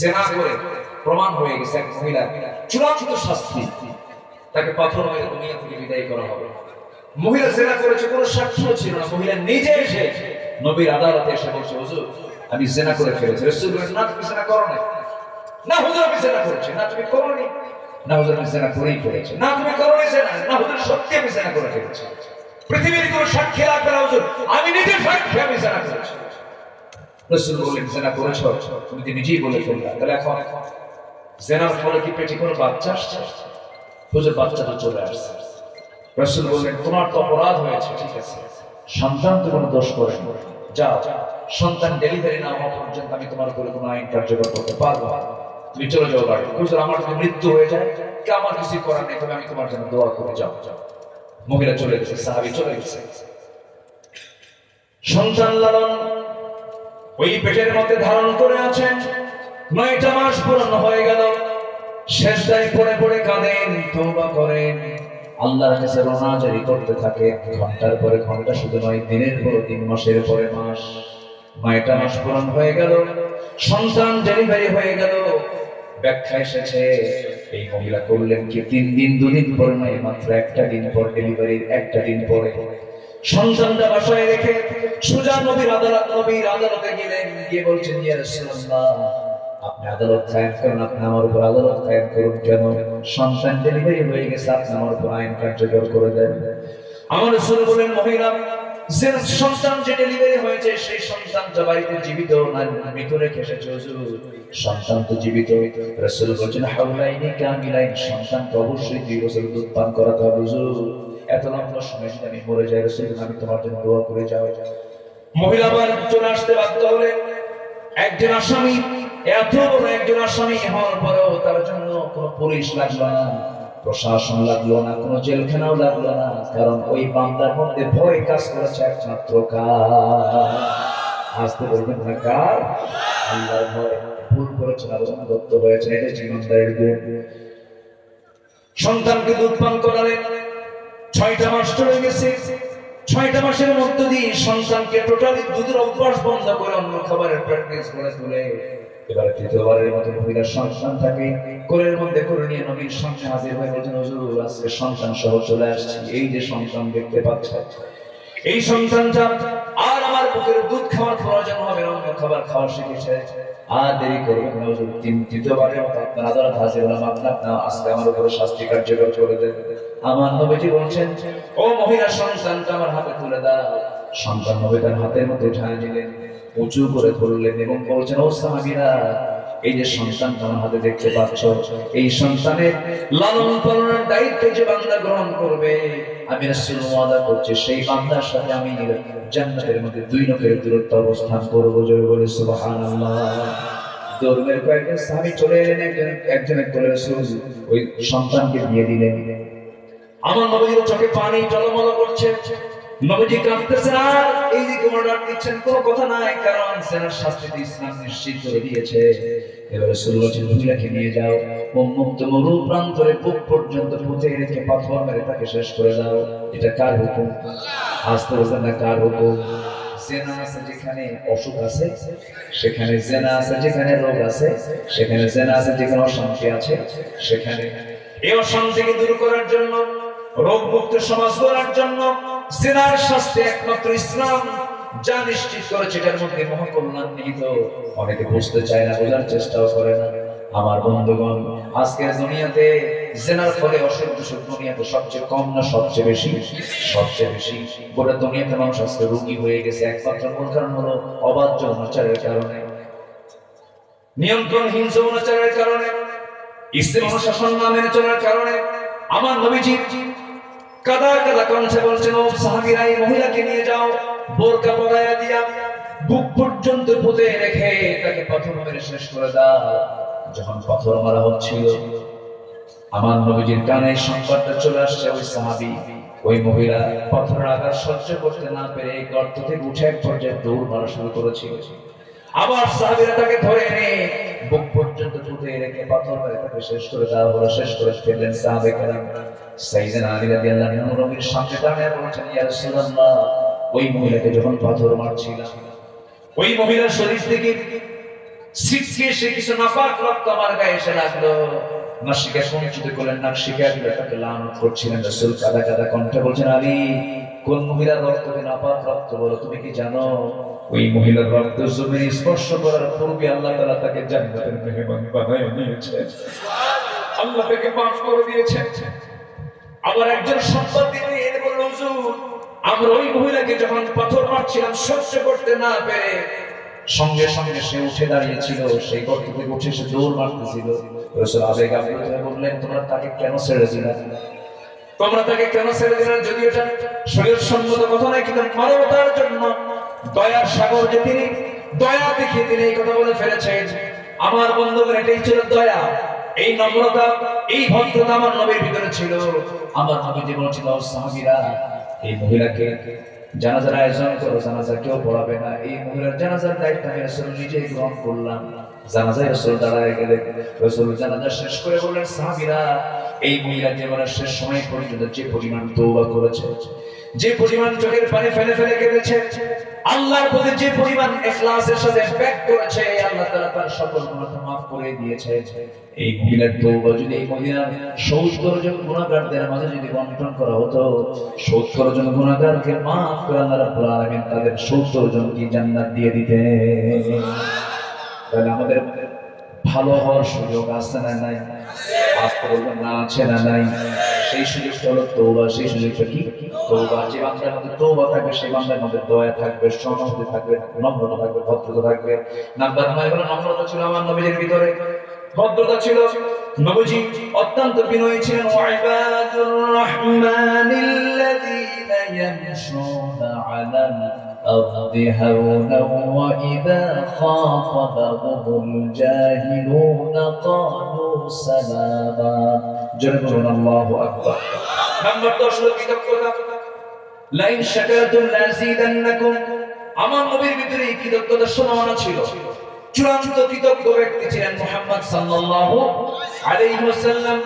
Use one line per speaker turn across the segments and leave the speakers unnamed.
জেনা করে প্রমাণ হয়ে গেছে এক মহিলার চূড়ান্ত শাস্তি। তাকে পাথর মেরে দুনিয়া থেকে বিদায় করা হবে। মহিলা জেনা করেছে কোনো সাক্ষ্য ছিল না। মহিলা নিজে এসে নবীর আদালতে এসে বলছে হুজুর আমি জেনা করে ফেলেছি। রসুল বলেন, না তুমি জেনা করো না না হুজুর আমি জেনা করেছি। না তুমি করোনি। না হুজুর আমি জেনা করেই ফেলেছি। না তুমি করোনি জেনা। না হুজুর সত্যি আমি জেনা করে ফেলেছি। পৃথিবীর কোনো সাক্ষী রাখবে না হুজুর। আমি নিজের সাক্ষী আমি জেনা করেছি। রসুল বললেন, জেনা করেছ? তুমি তো নিজেই বলে ফেললা। তাহলে এখন জেনার ফলে কি পেটে কোনো বাচ্চা আসছে? হুজুর, বাচ্চা তো চলে আসছে। রসুল বললেন, তোমার তো অপরাধ হয়েছে, ঠিক আছে। সন্তান তো কোনো দোষ করেনি যাও, সন্তান ডেলিভারি না হওয়া পর্যন্ত আমি তোমার উপরে কোনো আইন কার্যকর করতে পারব না। তুমি চলে যাও বাড়ি। হুজুর, আমার যদি মৃত্যু হয়ে যায়, কি আমার কিছু করার নেই? তবে আমি তোমার জন্য দোয়া করে যাও যাও। মহিলা চলে গেছে, সাহাবি চলে গেছে। সন্তান লালন ওই পেটের মধ্যে ধারণ করে আছেন নয়টা মাস পূরণ হয়ে গেল। শেষ দায় পড়ে পড়ে কাঁদেন, তওবা করেন। আল্লাহর কাছে রোনাজারি করতে থাকে। ঘণ্টার পরে ঘণ্টা শুধু নয়, দিনের পর দিন মাসের পরে মাস। নয়টা মাস পূরণ হয়ে গেল। সন্তান ডেলিভারি হয়ে গেল। ব্যাখ্যা এসেছে, এই মহিলা করলেন কি? তিন দিন, দুদিন পরে নয়, মাত্র একটা দিন পর ডেলিভারির একটা দিন পরে। সন্তানটা বাসায় রেখে সুজা নবীর আদালত, নবীর আদালতে গেলেন গিয়ে বলছেন, ইয়া রাসূলুল্লাহ, আপনি আদালত কায়েম করুন, আপনি আমার উপর আদালত কায়েম করুন কেন? সন্তান ডেলিভারি হয়ে গেছে, আপনি আমার উপর আইন কার্যকর করে দেন। আমার রাসূল বলেন, মহিলা, যে সন্তান যে ডেলিভারি হয়েছে, সেই সন্তানটা বাড়িতে জীবিত না মৃত রেখে এসেছে, হুজুর। সন্তান তো জীবিত। রাসূল বলছেন, হাওলাইনি কামিলাইন সন্তানকে অবশ্যই দুই বছর দুধ পান করাতে হবে, হুজুর। এত লম্বা সময় আমি মরে যাই আমি তোমার জন্য দোয়া করে যাও মহিলা চলে আসতে বাধ্য হলেন একজন আসামি, এত বড় একজন আসামি হওয়ার পরেও তার জন্য কোনো পুলিশ লাগল না, প্রশাসন লাগল না, কোনো জেলখানাও লাগল না, কারণ ওই বান্দার মধ্যে ভয় কাজ করেছে একমাত্র কার আসতে বলবেন না কার? আল্লাহর ভয়, ভুল করেছেন আলোচনা দত্ত হয়েছে এটা জীবনদায়ের গুণ। সন্তানকে দুধ পান করালেন ছয়টা মাস চলে গেছে ছয়টা মাসের মধ্য দিয়ে সন্তানকে টোটালি দুধের অভ্যাস বন্ধ করে অন্য খাবারের প্র্যাকটিস করে তুলে। এবার তৃতীয়বারের মতো মহিলার সন্তান থাকে। কোলের মধ্যে করে নিয়ে নবীর সামনে হাজির হয়ে। বলছেন হুজুর, আজকে সন্তান সহ চলে আসছি। এই যে সন্তান দেখতে পাচ্ছে এই সন্তানটা আর আমার বুকের দুধ খাওয়ার প্রয়োজন হবে অন্য খাবার খাওয়া শিখেছে। আর দেরি আপনার আদালত আপনার না আজকে আমার উপরে শাস্তি কার্যকর করে দেন। আমার নবীজি বলছেন? ও মহিলা সন্তানটা আমার হাতে তুলে দাও। সন্তান নবী তার হাতের মধ্যে উঠায় নিলেন উঁচু করে ধরলেন এবং বলছেন, ও সাহাবীরা এই যে সন্তানটা আমার হাতে দেখতে পাচ্ছ, এই সন্তানের লালন পালনের দায়িত্ব যে বান্দা গ্রহণ করবে, আমি রাসূল ওয়াদা করছি, সেই বান্দার সাথে আমি জান্নাতের মধ্যে দুই নখের দূরত্ব অবস্থান করব, জোরে বলে সুবহানাল্লাহ। দৌড়ের কয়েকজন সাহাবী চলে এলেন, একজন একজনের রাসূল, ওই সন্তানকে দিয়ে দিলেন আমার নবীর চোখে পানি টলমল করছে, নবীজি কাঁদতেছেন, আর তাকে শেষ করে দাও। এটা কার হুকুম? না কার হুকুম? যেখানে অসুখ আছে, সেখানে যেখানে রোগ আছে, সেখানে জেনা আছে যেখানে অশান্তি আছে, সেখানে এই অশান্তিকে দূর করার জন্য রোগ মুক্ত সমাজ করার জন্য জেনার শাস্তি একমাত্র ইসলাম, যা নিশ্চিত করেছে এটার মধ্যে মহাকল্যাণ নিহিত। অনেকে বুঝতে চায় না, বোঝার চেষ্টাও করে না। আমার বন্ধুগণ, আজকের দুনিয়াতে জেনার ফলে অসুখ বিসুখ দুনিয়াতে সবচেয়ে কম না সবচেয়ে বেশি? সবচেয়ে বেশি। গোটা দুনিয়াতে মানুষ আজকে রোগী হয়ে গেছে। একমাত্র মূল কারণ হলো অবাধ যৌনাচারের কারণে। নিয়ন্ত্রণহীন যৌনাচারের কারণে। ইসলাম অনুশাসন না মেনে চলার কারণে। আমার নবীজি কাদা কাদা কণ্ঠে বলছেন ও সাহাবীরা মহিলাকে নিয়ে যাও। বোরকা পরাইয়া দিয়া বুক পর্যন্ত পুঁতে রেখে তাকে পাথর মেরে শেষ করে দাও। যখন পাথর মারা হচ্ছিল, আমার নবীজির কানে সংবাদটা চলে আসছে, ওই সাহাবী, ওই মহিলা পাথরের আঘাত সহ্য করতে না পেরে গর্ত থেকে উঠে এক পর্যায়ে দৌড় মারা শুরু করেছিল। আবার সাহাবীরা তাকে ধরে এনে বুক পর্যন্ত পুঁতে রেখে পাথর মেরে তাকে শেষ করে দেওয়া হলো শেষ করে ফেললেন সাহাবে কালাম সাইয়েদনা আলী রাদিয়াল্লাহু আনহু নবীর সামনে দাঁড়িয়ে বলছেন, ইয়া রাসূলুল্লাহ, ওই মহিলাকে যখন পাথর মারছিলাম, ওই মহিলার শরীর থেকে সিটকে সে কিছু নাপাক রক্ত আমার গায়ে এসে লাগল। নাসিকা সঞ্চিত করলেন, নাসিকা তাকে লানত করছিলেন রসুল, কাদা কাদা কণ্ঠে বলছেন, আলী, কোন মহিলার রক্তকে নাপাক রক্ত বলো, তুমি কি জানো? ওই মহিলার রক্ত জমিনে স্পর্শ করার পূর্বে আল্লাহ তাআলা তাকে জান্নাতের মেহমান বানায় নিয়েছে আল্লাহ তাকে মাফ করে দিয়েছে আবার একজন সম্পদ দিয়ে এনে বলল, হুজুর, আমরা ওই মহিলাকে যখন পাথর মারছিলাম, সহ্য করতে না পেরে সঙ্গে সঙ্গে সে উঠে দাঁড়িয়েছিল। সেই গর্ত থেকে উঠে সে দৌড় মারতেছিল। রসুল আবেগ হয়ে বললেন, তোমরা তাকে কেন ছেড়ে দিলে? তোমরা তাকে কেন ছেড়ে দিলেন যদি এটা শরীর সম্মত কথা নয়, কিন্তু মানবতার জন্য দয়ার সাগর যে তিনি, দয়া দেখিয়ে তিনি এই কথা বলে ফেলেছেন। আমার বন্ধুগণ, এটাই ছিল দয়া। এই নম্রতা, এই ভদ্রতা আমার নবীর ভিতরে ছিল। আমার নবী যে বলেছিল সাহাবীরা। এই মহিলাকে জানাজার আয়োজন করো, জানাজা কেউ পড়াবে না। এই মহিলার জানাজার দায়িত্ব আমি রাসূল নিজেই গ্রহণ করলাম। জানাজায় রাসূল দাঁড়ায় গেলে রাসূল জানাজা শেষ করে বললেন, সাহাবীরা, এই মহিলা জীবনের শেষ সময় পর্যন্ত যে পরিমাণ তওবা করেছে, যে পরিমাণ চোখের পানি ফেলে ফেলে কেঁদেছে আল্লাহর প্রতি যে পরিমাণ ইখলাসের সাথে ব্যাক করেছে আল্লাহ তাআলা তার সকল গুনাহ মাফ করে দিয়েছে। এই মহিলার তওবা যদি এই মহিলা 70 জন গুনাহগারদের মাঝে যদি বন্টন করা হতো 70 জন গুনাহগারকে মাফ করে আল্লাহ রাব্বুল আলামিন তাদের 70 জনকে জান্নাত দিয়ে দিতেন। তাহলে আমাদের ভালো হওয়ার সুযোগ আছে না নাই? আসতে বলবেন না আছে না নাই? সেই সুযোগটা হলো তৌবা সেই সুযোগটা কি? তৌবা যে বান্দার মধ্যে তৌবা থাকবে, সেই বান্দার মধ্যে দয়া থাকবে সহানুভূতি থাকবে, নম্রতা থাকবে, ভদ্রতা থাকবে। নাম্বার নয় হলো নম্রতা ছিল আমার নবীদের ভিতরে। ভদ্রতা ছিল নবীজি অত্যন্ত বিনয়ী ছিলেন। ওয়াইবাদুর রহমানিল্লাযীনা ইয়ামশুনা আলাল الأرض هونا وإذا خاطبهم الجاهلون قالوا سلاما جنبنا الله أكبر نمبر দশ হলো কৃতজ্ঞতা লাইন শাকারতুম লাযিদান্নাকুম আমার নবীর ভিতরে এই কৃতজ্ঞতা শোনানো ছিল চূড়ান্ত কৃতজ্ঞ ব্যক্তি ছিলেন মুহাম্মদ সাল্লাল্লাহু আলাইহি ওয়াসাল্লাম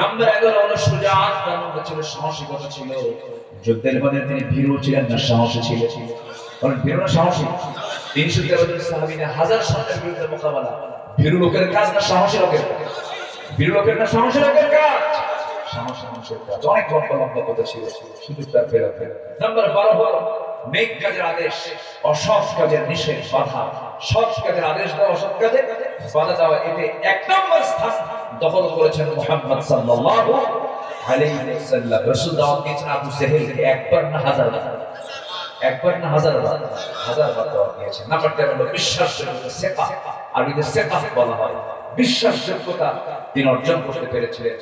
নাম্বার 11 হলো সুজাআত তার মধ্যে ছিল সাহসিকতা ছিল যুদ্ধের মধ্যে তিনি ভীরু ছিলেন না সাহসী ছিলেন হাজার কাজ সাহসী আদেশ, অসৎ কাজের নিষেধ, বাধা। সৎ কাজের আদেশ দেওয়া অসৎ কাজে, বাধা দেওয়া এতে এক নম্বর স্থান দখল করেছেন মুহাম্মদ একবার না হাজার বার। একবার না হাজার বার হাজার বার তেরো হলো বিশ্বাসযোগ্যতা আরবিতে সেকা বলা হয়। বিশ্বাসযোগ্যতা তিনি অর্জন করতে পেরেছিলেন।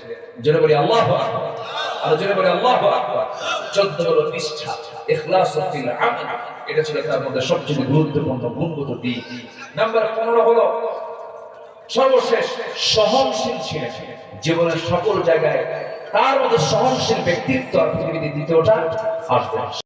বলি আল্লাহ আর বলি আল্লাহ চোদ্দ হলো নিষ্ঠা আমল। এটা ছিল তার মধ্যে সবচেয়ে গুরুত্বপূর্ণ গুণগত দিক। নাম্বার পনেরো হলো সর্বশেষ সহনশীল ছিলেন। জীবনের সকল জায়গায় তার মধ্যে সহনশীল ব্যক্তিত্ব আর পৃথিবীতে দ্বিতীয়টা আসবে।